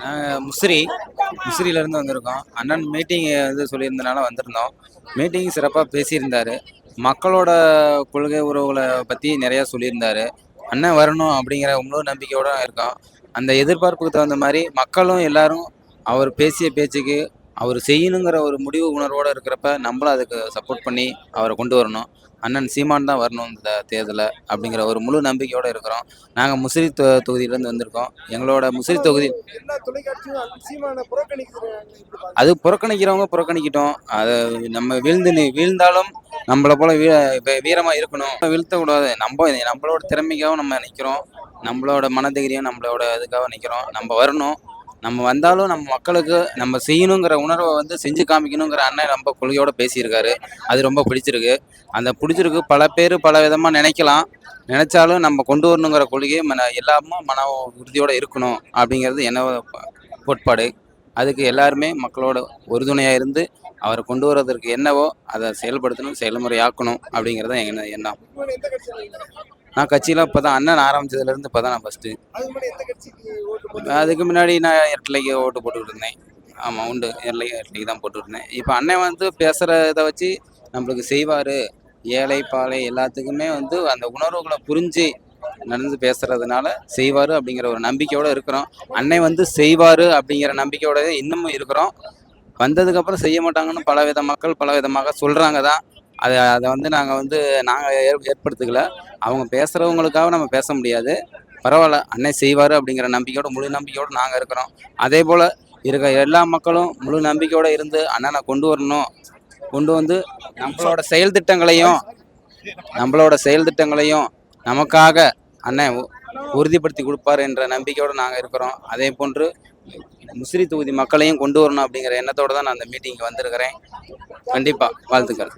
நாங்கள் முசிறி முசிறியிலேருந்து வந்திருக்கோம். அண்ணன் மீட்டிங் வந்து சொல்லியிருந்தனால வந்திருந்தோம். மீட்டிங் சிறப்பாக பேசியிருந்தார். மக்களோட கொள்கை உறவுகளை பற்றி நிறையா சொல்லியிருந்தார். அண்ணன் வரணும் அப்படிங்கிற முழு நம்பிக்கையோட இருக்கோம் அந்த எதிர்பார்ப்புக்கு தகுந்த மாதிரி மக்களும் எல்லாரும் அவர் பேசிய பேச்சுக்கு அவர் செய்யணுங்கிற ஒரு முடிவு உணர்வோடு இருக்கிறப்ப நம்மளும் அதுக்கு சப்போர்ட் பண்ணி அவரை கொண்டு வரணும். அண்ணன் சீமான் தான் வரணும் இந்த தேர்தலில் அப்படிங்கிற ஒரு முழு நம்பிக்கையோடு இருக்கிறோம். நாங்கள் முசிறி தொ தொகுதியிலேருந்து வந்திருக்கோம். எங்களோட முசிறி தொகுதி. அது புறக்கணிக்கிறவங்க புறக்கணிக்கட்டும். அது நம்ம வீழ்ந்து வீழ்ந்தாலும் நம்மளை போல வீ வீ- வீரமா இருக்கணும். வீழ்த்தக்கூடாது நம்ம நம்மளோட திறமைக்காக நம்ம நிற்கிறோம் நம்மளோட மனதைரியம் நம்மளோட இதுக்காக நிற்கிறோம் நம்ம வரணும். நம்ம வந்தாலும் நம்ம மக்களுக்கு நம்ம செய்யணுங்கிற உணர்வை வந்து செஞ்சு காமிக்கணுங்கிற அண்ணன் ரொம்ப கொள்கையோட பேசியிருக்காரு. அது ரொம்ப பிடிச்சிருக்கு. அந்த பிடிச்சிருக்கு. பல பேர் பல விதமாக நினைக்கலாம். நினைச்சாலும் நம்ம கொண்டு வரணுங்கிற கொள்கையை மன எல்லாமும் மன உறுதியோட இருக்கணும் அப்படிங்கிறது என்ன கோட்பாடு. அதுக்கு எல்லாருமே மக்களோட உறுதுணையாக இருந்து அவரை கொண்டு வர்றதற்கு என்னவோ அதை செயல்படுத்தணும் செயல்முறையாக்கணும் அப்படிங்கிறது தான் எண்ணம். நான் கட்சியில் இப்போ தான் அண்ணன் ஆரம்பிச்சதுலேருந்து இப்போ தான் நான் ஃபஸ்ட்டு அதுக்கு முன்னாடி நான் எர்ட்லைக்கு ஓட்டு போட்டுக்கிட்டு இருந்தேன். ஆமாம் உண்டு. எர்லை எர்ட்லைக்கு தான் போட்டுக்கிட்டு இருந்தேன். இப்போ அண்ணன் வந்து பேசுகிற இதை வச்சு நம்மளுக்கு செய்வார். ஏழை பாலை எல்லாத்துக்குமே வந்து அந்த உணர்வுகளை புரிஞ்சு நடந்து பேசுறதுனால செய்வார் அப்படிங்கிற ஒரு நம்பிக்கையோடு இருக்கிறோம். அண்ணன் வந்து செய்வார் அப்படிங்கிற நம்பிக்கையோட இன்னமும் இருக்கிறோம். வந்ததுக்கப்புறம் செய்ய மாட்டாங்கன்னு பல வித மக்கள் பல விதமாக சொல்கிறாங்க தான். அதை அதை வந்து நாங்கள் வந்து நாங்கள் ஏற்படுத்திக்கல. அவங்க பேசுகிறவங்களுக்காக நம்ம பேச முடியாது. பரவாயில்ல அன்னை செய்வார் அப்படிங்கிற நம்பிக்கையோட முழு நம்பிக்கையோடு நாங்கள் இருக்கிறோம். அதே போல் இருக்க எல்லா மக்களும் முழு நம்பிக்கையோடு இருந்து அண்ணனை கொண்டு வரணும். கொண்டு வந்து நம்மளோட செயல் திட்டங்களையும் நம்மளோட செயல் திட்டங்களையும் நமக்காக அண்ணன் உ- உறுதிப்படுத்தி கொடுப்பார் என்ற நம்பிக்கையோடு நாங்கள் இருக்கிறோம். அதே போன்று முசிறி தொகுதி மக்களையும் கொண்டு வரணும் அப்படிங்கிற எண்ணத்தோடு தான் நான் அந்த மீட்டிங்க்கு வந்திருக்கிறேன். கண்டிப்பாக வாழ்த்துக்கள்.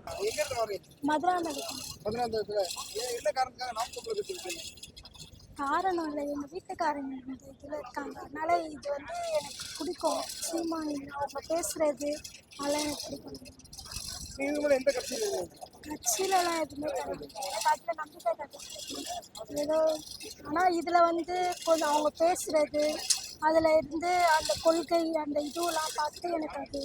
காரணம் இல்லை. எங்கள் வீட்டுக்காரங்க இந்த இதில் இருக்காங்க. அதனால இது வந்து எனக்கு பிடிக்கும். சீமான் அவங்க பேசுறது அதெல்லாம் எனக்கு பிடிக்கும். கட்சியிலலாம் எதுவுமே கிடையாது எனக்கு அதில் நம்பிக்கை கிடையாது ஏதோ ஆனால் இதில் வந்து கொஞ்சம் அவங்க பேசுறது அதில் இருந்து அந்த கொள்கை அந்த இதுவெல்லாம் பார்த்து எனக்கு அது